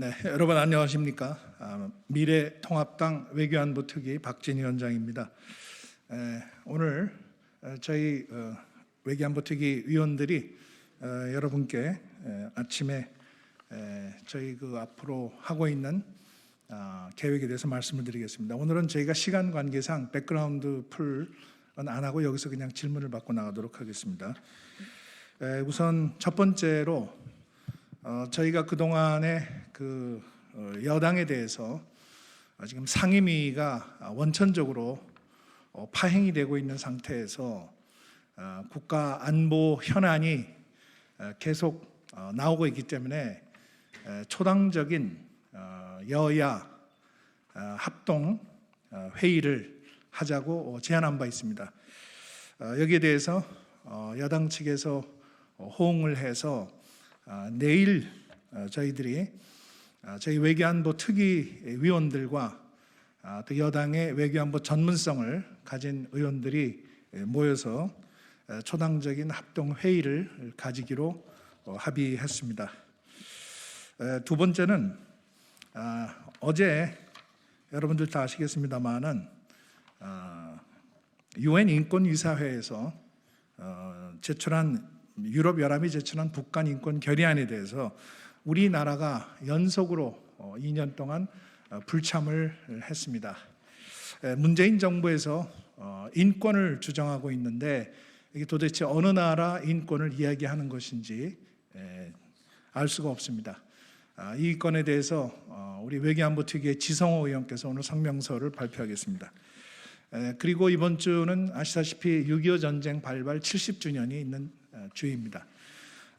네, 여러분 안녕하십니까? 아, 미래통합당 외교안보 특위 박진 위원장입니다. 에, 오늘 어, 저희 어, 외교안보 특위 위원들이 어, 여러분께 에, 아침에 에, 저희 그 앞으로 하고 있는 아, 계획에 대해서 말씀을 드리겠습니다. 오늘은 저희가 시간 관계상 백그라운드 풀은 안 하고 여기서 그냥 질문을 받고 나가도록 하겠습니다. 에, 우선 첫 번째로 어, 저희가 그 동안에 그 어, 여당에 대해서 어, 지금 상임위가 원천적으로 어, 파행이 되고 있는 상태에서 어, 국가 안보 현안이 어, 계속 어, 나오고 있기 때문에 에, 초당적인 어, 여야 어, 합동 어, 회의를 하자고 어, 제안한 바 있습니다. 어, 여기에 대해서 어, 여당 측에서 어, 호응을 해서 아, 내일 어, 저희들이 아, 저희 외교안보 특위 위원들과 아, 또 여당의 외교안보 전문성을 가진 의원들이 예, 모여서 에, 초당적인 합동 회의를 가지기로 어, 합의했습니다. 에, 두 번째는 아, 어제 여러분들 다 아시겠습니다만은 유엔 인권이사회에서 어, 제출한 유럽 연합이 제출한 북한 인권 결의안에 대해서 우리나라가 연속으로 어, 2년 동안 어, 불참을 했습니다. 에, 문재인 정부에서 어, 인권을 주장하고 있는데 이게 도대체 어느 나라 인권을 이야기하는 것인지 에, 알 수가 없습니다. 아, 이 건에 대해서 어, 우리 외교안보 특위의 지성호 의원께서 오늘 성명서를 발표하겠습니다. 에, 그리고 이번 주는 아시다시피 6.25 전쟁 발발 70주년이 있는 어, 주입니다.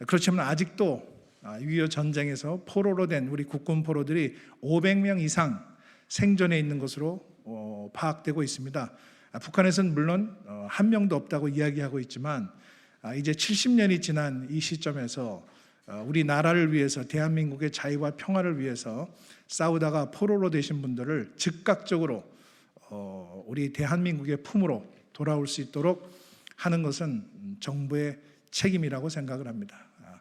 그렇지만 아직도 6.25 전쟁에서 포로로 된 우리 국군 포로들이 500명 이상 생존해 있는 것으로 어, 파악되고 있습니다. 아, 북한에서는 물론 어, 한 명도 없다고 이야기하고 있지만 아, 이제 70년이 지난 이 시점에서 어, 우리 나라를 위해서 대한민국의 자유와 평화를 위해서 싸우다가 포로로 되신 분들을 즉각적으로 어, 우리 대한민국의 품으로 돌아올 수 있도록 하는 것은 정부의 책임이라고 생각을 합니다. 아,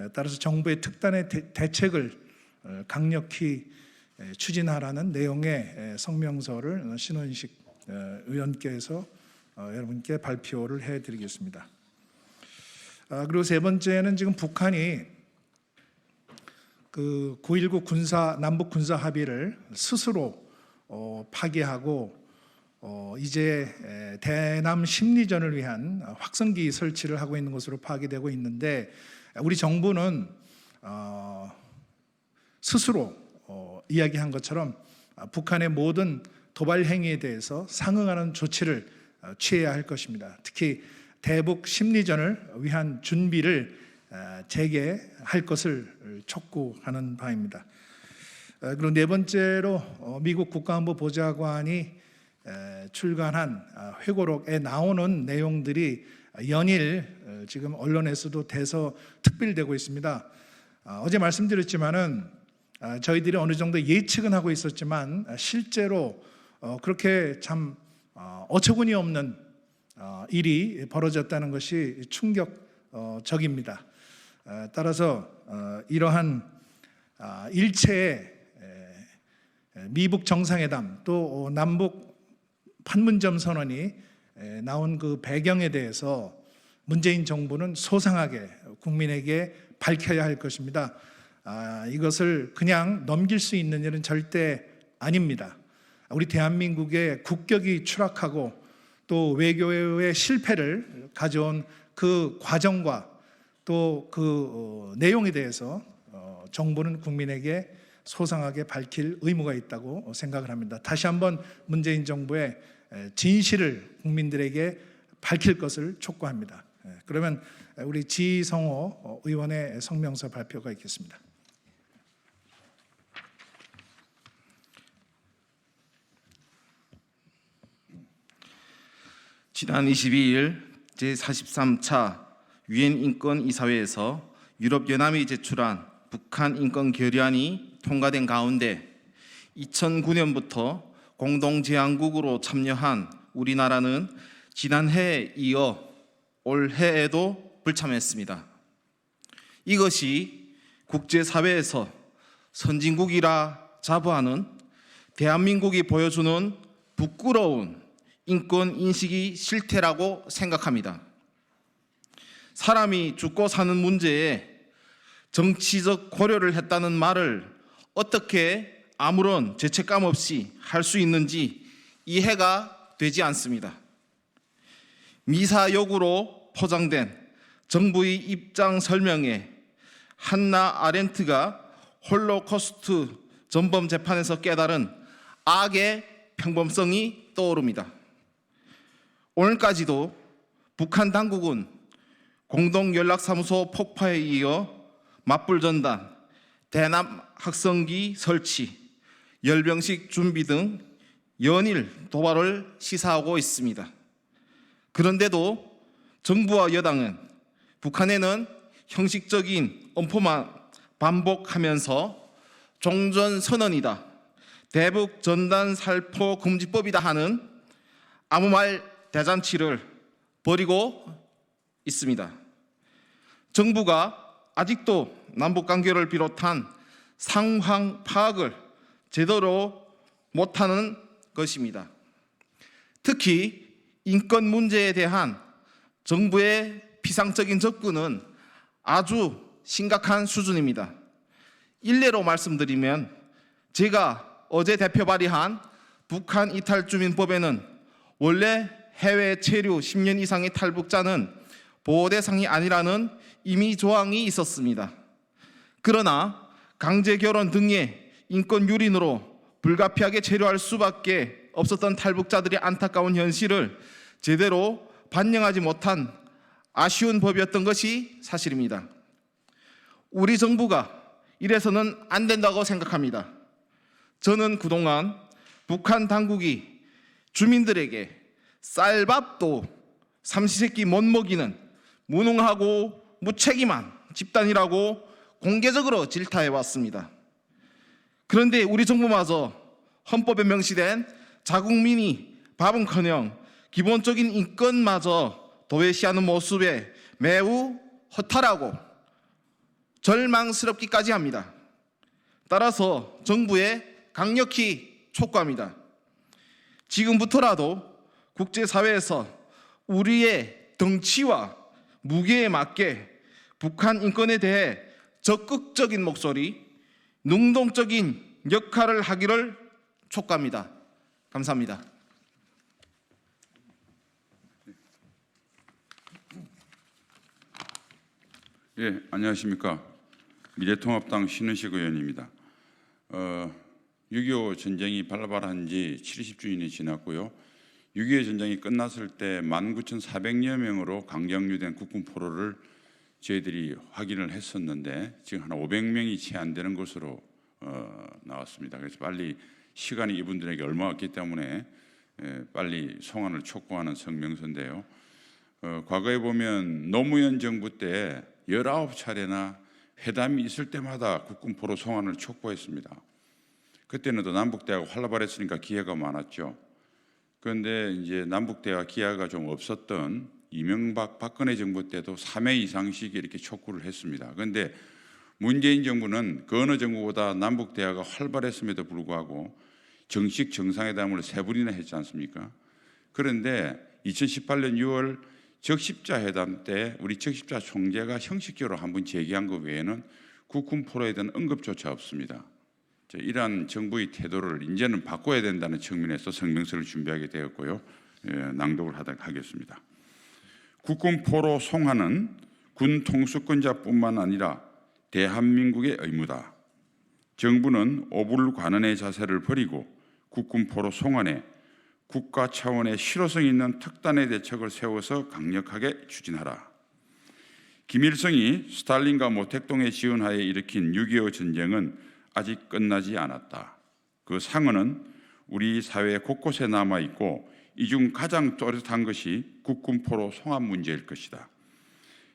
에, 따라서 정부의 특단의 대, 대책을 어, 강력히 에, 추진하라는 내용의 에, 성명서를 어, 신원식 어, 의원께서 어, 여러분께 발표를 해드리겠습니다. 아, 그리고 세 번째는 지금 북한이 그 9.19 군사 남북 군사 합의를 스스로 어, 파기하고 어, 이제 에, 대남 심리전을 위한 확성기 설치를 하고 있는 것으로 파악되고 있는데 우리 정부는 어, 스스로 어, 이야기한 것처럼 아, 북한의 모든 도발 행위에 대해서 상응하는 조치를 어, 취해야 할 것입니다. 특히 대북 심리전을 위한 준비를 어, 재개할 것을 촉구하는 바입니다. 어, 그리고 네 번째로 어, 미국 국가안보 보좌관이 에, 출간한 아, 회고록에 나오는 내용들이 연일 어, 지금 언론에서도 대서 특필되고 있습니다. 아, 어제 말씀드렸지만은 아, 저희들이 어느 정도 예측은 하고 있었지만 아, 실제로 어, 그렇게 참 어, 어처구니 없는 어, 일이 벌어졌다는 것이 충격적입니다. 어, 따라서 어, 이러한 아, 일체의 에, 미북 정상회담 또 어, 남북 판문점 선언이 에, 나온 그 배경에 대해서 문재인 정부는 소상하게 국민에게 밝혀야 할 것입니다. 아, 이것을 그냥 넘길 수 있는 일은 절대 아닙니다. 우리 대한민국의 국격이 추락하고 또 외교의 실패를 가져온 그 과정과 또 그 내용에 대해서 어, 정부는 국민에게 소상하게 밝힐 의무가 있다고 생각을 합니다. 다시 한번 문재인 정부의 에, 진실을 국민들에게 밝힐 것을 촉구합니다. 예, 그러면 우리 지성호 어, 의원의 성명서 발표가 있겠습니다. 지난 22일 제43차 유엔 인권 이사회에서 유럽 연합이 제출한 북한 인권 결의안이 통과된 가운데 2009년부터 공동 제안국으로 참여한 우리나라는 지난해에 이어 올해에도 불참했습니다. 이것이 국제사회에서 선진국이라 자부하는 대한민국이 보여주는 부끄러운 인권 인식이 실태라고 생각합니다. 사람이 죽고 사는 문제에 정치적 고려를 했다는 말을 어떻게 아무런 죄책감 없이 할 수 있는지 이해가 되지 않습니다. 미사역으로 포장된 정부의 입장 설명에 한나 아렌트가 홀로코스트 전범 재판에서 깨달은 악의 평범성이 떠오릅니다. 오늘까지도 북한 당국은 공동연락사무소 폭파에 이어 맞불 전단, 대남 학성기 설치, 열병식 준비 등 연일 도발을 시사하고 있습니다. 그런데도 정부와 여당은 북한에는 형식적인 엄포만 반복하면서 종전 선언이다, 대북 전단 살포 금지법이다 하는 아무 말 대잔치를 벌이고 있습니다. 정부가 아직도 남북 관계를 비롯한 상황 파악을 제대로 못하는 것입니다. 특히 인권 문제에 대한 정부의 피상적인 접근은 아주 심각한 수준입니다. 일례로 말씀드리면 제가 어제 대표 발의한 북한 이탈 주민법에는 원래 해외 체류 10년 이상의 탈북자는 보호 대상이 아니라는 이미 조항이 있었습니다. 그러나 강제 결혼 등의 인권 유린으로 불가피하게 체류할 수밖에 없었던 탈북자들의 안타까운 현실을 제대로 반영하지 못한 아쉬운 법이었던 것이 사실입니다. 우리 정부가 이래서는 안 된다고 생각합니다. 저는 그동안 북한 당국이 주민들에게 쌀밥도 삼시세끼 못 먹이는 무능하고 무책임한 집단이라고 공개적으로 질타해 왔습니다. 그런데 우리 정부마저 헌법에 명시된 자국민이 밥은커녕 기본적인 인권마저 도외시하는 모습에 매우 허탈하고 절망스럽기까지 합니다. 따라서 정부에 강력히 촉구합니다. 지금부터라도 국제사회에서 우리의 덩치와 무게에 맞게 북한 인권에 대해 적극적인 목소리, 능동적인 역할을 하기를 촉구합니다. 감사합니다. 예, 안녕하십니까. 미래통합당 신은식 의원입니다. 어, 6.25 전쟁이 발발한 지 70주년이 지났고요. 6.25 전쟁이 끝났을 때 19,400여 명으로 강경유된 국군 포로를 저희들이 확인을 했었는데 지금 한 500명이 채 안 되는 것으로 어, 나왔습니다. 그래서 빨리 시간이 이분들에게 얼마 없기 때문에 예, 빨리 송환을 촉구하는 성명서인데요. 어, 과거에 보면 노무현 정부 때 19차례나 회담이 있을 때마다 국군 포로 송환을 촉구했습니다. 그때는 또 남북대화가 활발했으니까 기회가 많았죠. 그런데 이제 남북대화 기회가 좀 없었던 이명박 박근혜 정부 때도 3회 이상씩 이렇게 촉구를 했습니다. 그런데 문재인 정부는 그 어느 정부보다 남북 대화가 활발했음에도 불구하고 정식 정상회담을 세 번이나 했지 않습니까? 그런데 2018년 6월 적십자 회담 때 우리 적십자 총재가 형식적으로 한 번 제기한 것 외에는 국군 포로에 대한 언급조차 없습니다. 자, 이러한 정부의 태도를 이제는 바꿔야 된다는 측면에서 성명서를 준비하게 되었고요. 예, 낭독을 하도록 하겠습니다. 국군 포로 송환은 군 통수권자뿐만 아니라 대한민국의 의무다. 정부는 오불관원의 자세를 버리고 국군 포로 송환에 국가 차원의 실효성 있는 특단의 대책을 세워서 강력하게 추진하라. 김일성이 스탈린과 모택동의 지원하에 일으킨 6.25 전쟁은 아직 끝나지 않았다. 그 상흔은 우리 사회 곳곳에 남아 있고 이 중 가장 또렷한 것이 국군포로 송환 문제일 것이다.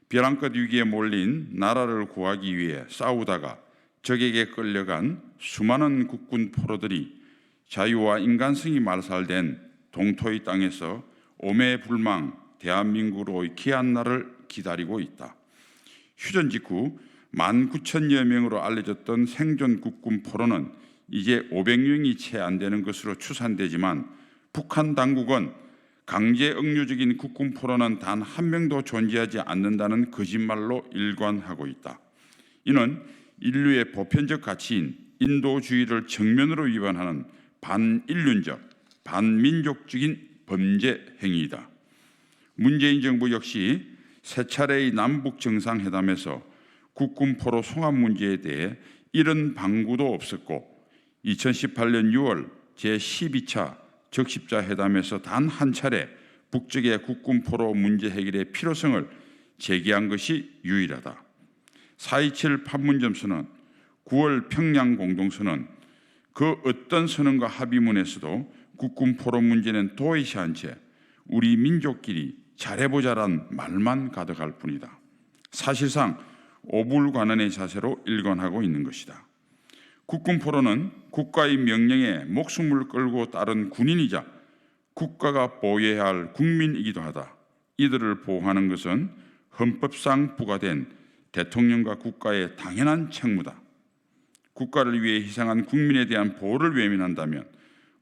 벼랑끝 위기에 몰린 나라를 구하기 위해 싸우다가 적에게 끌려간 수많은 국군 포로들이 자유와 인간성이 말살된 동토의 땅에서 오매불망 대한민국으로의 귀한 날을 기다리고 있다. 휴전 직후 만 9천여 명으로 알려졌던 생존 국군 포로는 이제 500명이 채 안 되는 것으로 추산되지만 북한 당국은 강제 억류적인 국군 포로는 단 한 명도 존재하지 않는다는 거짓말로 일관하고 있다. 이는 인류의 보편적 가치인 인도주의를 정면으로 위반하는 반인륜적, 반민족적인 범죄 행위이다. 문재인 정부 역시 세 차례의 남북 정상회담에서 국군 포로 송환 문제에 대해 이런 방구도 없었고 2018년 6월 제12차 적십자 회담에서 단 한 차례 북측의 국군 포로 문제 해결의 필요성을 제기한 것이 유일하다. 4.27 판문점 선언, 9월 평양 공동선언, 그 어떤 선언과 합의문에서도 국군 포로 문제는 도외시한 채 우리 민족끼리 잘해보자란 말만 가득할 뿐이다. 사실상 오불관원의 자세로 일관하고 있는 것이다. 국군 포로는 국가의 명령에 목숨을 걸고 따른 군인이자 국가가 보호해야 할 국민이기도 하다. 이들을 보호하는 것은 헌법상 부과된 대통령과 국가의 당연한 책무다. 국가를 위해 희생한 국민에 대한 보호를 외면한다면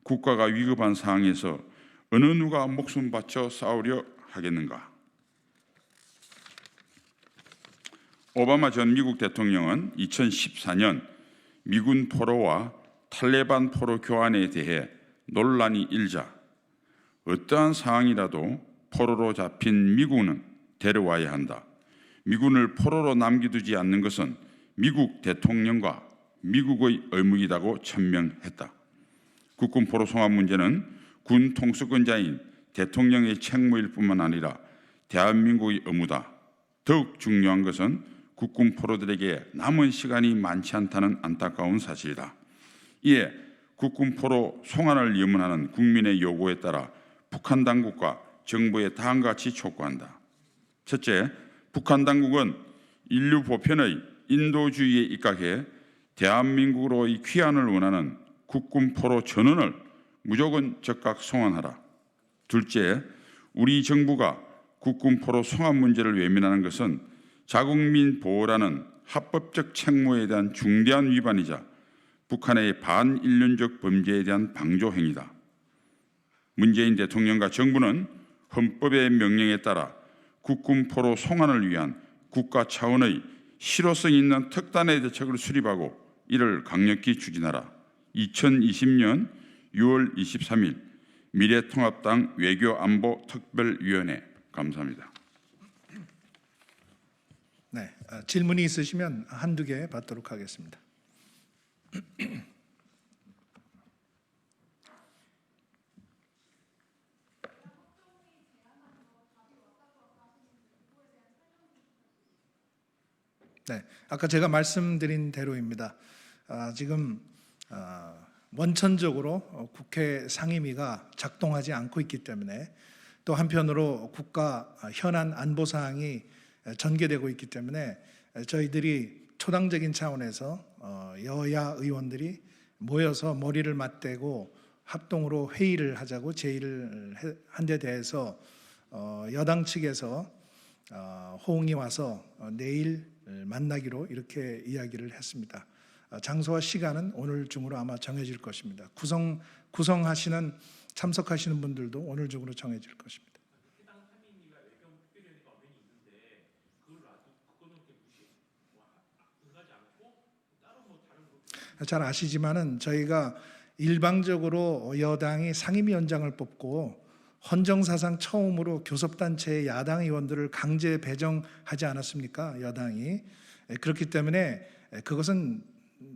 국가가 위급한 상황에서 어느 누가 목숨 바쳐 싸우려 하겠는가? 오바마 전 미국 대통령은 2014년 미군 포로와 탈레반 포로 교환에 대해 논란이 일자 어떠한 상황이라도 포로로 잡힌 미군은 데려와야 한다. 미군을 포로로 남겨두지 않는 것은 미국 대통령과 미국의 의무이다고 천명했다. 국군 포로 송환 문제는 군 통수권자인 대통령의 책무일 뿐만 아니라 대한민국의 의무다. 더욱 중요한 것은 국군 포로들에게 남은 시간이 많지 않다는 안타까운 사실이다. 이에 국군 포로 송환을 염원하는 국민의 요구에 따라 북한 당국과 정부에 다음과 같이 촉구한다. 첫째, 북한 당국은 인류 보편의 인도주의에 입각해 대한민국으로의 귀환을 원하는 국군 포로 전원을 무조건 적각 송환하라. 둘째, 우리 정부가 국군 포로 송환 문제를 외면하는 것은 자국민 보호라는 합법적 책무에 대한 중대한 위반이자 북한의 반인륜적 범죄에 대한 방조 행위다. 문재인 대통령과 정부는 헌법의 명령에 따라 국군 포로 송환을 위한 국가 차원의 실효성 있는 특단의 대책을 수립하고 이를 강력히 추진하라. 2020년 6월 23일 미래통합당 외교안보특별위원회 감사합니다. 네, 어, 질문이 있으시면 한두 개 받도록 하겠습니다. 네, 아까 제가 말씀드린 대로입니다. 아, 지금 아, 원천적으로 어, 국회 상임위가 작동하지 않고 있기 때문에 또 한편으로 국가 현안 안보 사항이 전개되고 있기 때문에 저희들이 초당적인 차원에서 어, 여야 의원들이 모여서 머리를 맞대고 합동으로 회의를 하자고 제의를 한 데 대해서 어, 여당 측에서 어, 호응이 와서 어, 내일 만나기로 이렇게 이야기를 했습니다. 어, 장소와 시간은 오늘 중으로 아마 정해질 것입니다. 구성 구성하시는 참석하시는 분들도 오늘 중으로 정해질 것입니다. 잘 아시지만은 저희가 일방적으로 여당이 상임위원장을 뽑고 헌정사상 처음으로 교섭단체의 야당 의원들을 강제 배정하지 않았습니까? 여당이 그렇기 때문에 그것은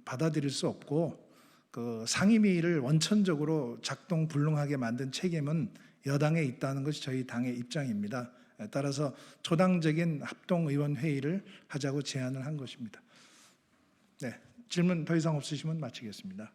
받아들일 수 없고 그 상임위를 원천적으로 작동 불능하게 만든 책임은 여당에 있다는 것이 저희 당의 입장입니다. 따라서 초당적인 합동 의원 회의를 하자고 제안을 한 것입니다. 네, 질문 더 이상 없으시면 마치겠습니다.